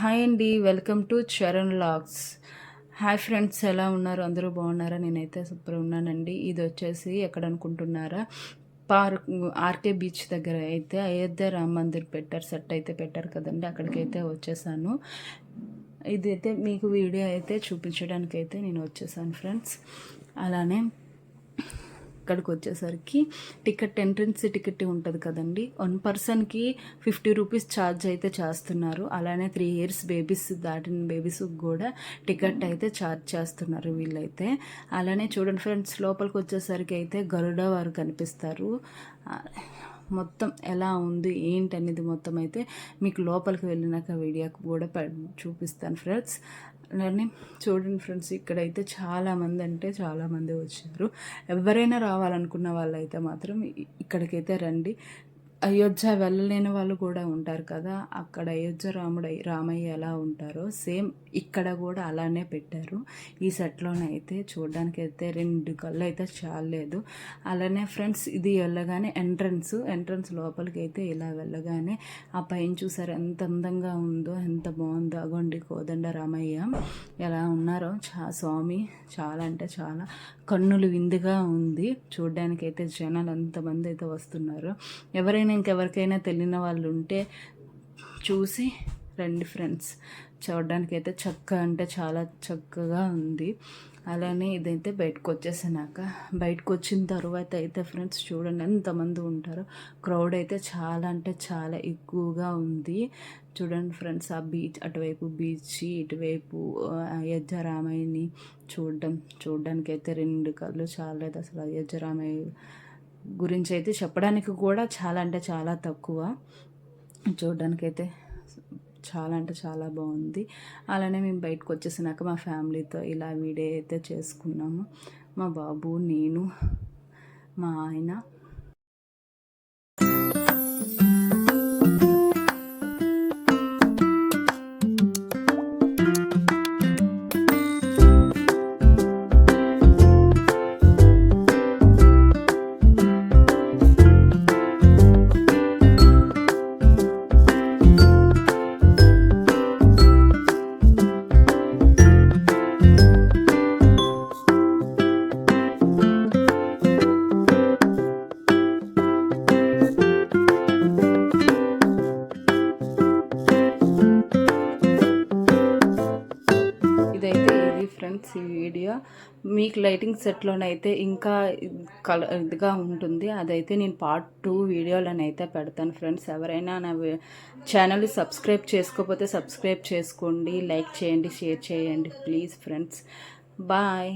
Hi అండి welcome to Charan vlogs. Hi friends ఎలా ఉన్నారు? అందరూ బాగున్నారా? నేనైతే సూపర్ ఉన్నానండి. ఇది వచ్చేసి ఎక్కడ అనుకుంటున్నారా? పార్క్ ఆర్కే బీచ్ దగ్గర అయితే అయోధ్య రామ్ మందిర్ పెట్టారు సెట్ అయితే పెట్టారు కదండి అక్కడికైతే వచ్చేసాను. ఇదైతే మీకు వీడియో అయితే చూపించడానికైతే నేను వచ్చేసాను ఫ్రెండ్స్. అలానే ఇక్కడికి వచ్చేసరికి టికెట్ ఎంట్రన్స్ టికెట్ ఉంటుంది కదండి. వన్ పర్సన్కి ఫిఫ్టీ రూపీస్ ఛార్జ్ అయితే చేస్తున్నారు. అలానే త్రీ ఇయర్స్ బేబీస్ దాటిన బేబీస్ కూడా టికెట్ అయితే ఛార్జ్ చేస్తున్నారు వీళ్ళైతే. అలానే చూడండి ఫ్రెండ్స్ లోపలికి వచ్చేసరికి అయితే గరుడ వారు కనిపిస్తారు. మొత్తం ఎలా ఉంది ఏంటి అనేది మొత్తం అయితే మీకు లోపలికి వెళ్ళినాక వీడియోకి కూడా చూపిస్తాను ఫ్రెండ్స్. అలానే చూడండి ఫ్రెండ్స్ ఇక్కడైతే చాలామంది అంటే చాలామంది వచ్చారు. ఎవరైనా రావాలనుకున్న వాళ్ళైతే మాత్రం ఇక్కడికైతే రండి. అయోధ్య వెళ్ళలేని వాళ్ళు కూడా ఉంటారు కదా అక్కడ అయోధ్య రాముడు రామయ్య ఎలా ఉంటారో సేమ్ ఇక్కడ కూడా అలానే పెట్టారు. ఈ సెట్లోనైతే చూడడానికి అయితే రెండు కళ్ళు అయితే చాలేదు అలానే ఫ్రెండ్స్ ఇది వెళ్ళగానే ఎంట్రన్స్ ఎంట్రన్స్ లోపలికి అయితే ఇలా వెళ్ళగానే ఆ పైన చూసారు ఎంత అందంగా ఉందో ఎంత బాగుందో. అగొండి కోదండ రామయ్య ఎలా ఉన్నారో. చా స్వామి చాలా అంటే చాలా కన్నులు విందుగా ఉంది. చూడడానికి అయితే జనాలు ఎంతమంది అయితే వస్తున్నారు. ఎవరైనా ఇంకెవరికైనా తెలియని వాళ్ళు ఉంటే చూసి రండి ఫ్రెండ్స్. చూడడానికి అయితే చక్క అంటే చాలా చక్కగా ఉంది. అలానే ఇదైతే బయటకు వచ్చేసినాక బయటకు వచ్చిన తర్వాత అయితే ఫ్రెండ్స్ చూడండి ఎంతమంది ఉంటారో. క్రౌడ్ అయితే చాలా అంటే చాలా ఎక్కువగా ఉంది. చూడండి ఫ్రెండ్స్ ఆ బీచ్ అటువైపు బీచ్ ఇటువైపు అయోధ్య రామయ్యని చూడడం. చూడడానికి అయితే రెండు కళ్ళు చాలేదు అసలు అయోధ్య రామాయణ గురించి అయితే చెప్పడానికి కూడా చాలా అంటే చాలా తక్కువ. చూడడానికైతే అయితే చాలా అంటే చాలా బాగుంది. అలానే మేము బయటకు వచ్చేసినాక మా ఫ్యామిలీతో ఇలా వీడియో అయితే చేసుకున్నాము. మా బాబు నేను మా ఆయన ఫ్రెండ్స్ ఈ వీడియో. మీకు లైటింగ్ సెట్లోనైతే ఇంకా కల ఇదిగా ఉంటుంది. అదైతే నేను పార్ట్ టూ వీడియోలనైతే పెడతాను ఫ్రెండ్స్. ఎవరైనా నా ఛానల్ సబ్స్క్రైబ్ చేసుకోకపోతే సబ్స్క్రైబ్ చేసుకోండి. లైక్ చేయండి షేర్ చేయండి ప్లీజ్ ఫ్రెండ్స్. బాయ్.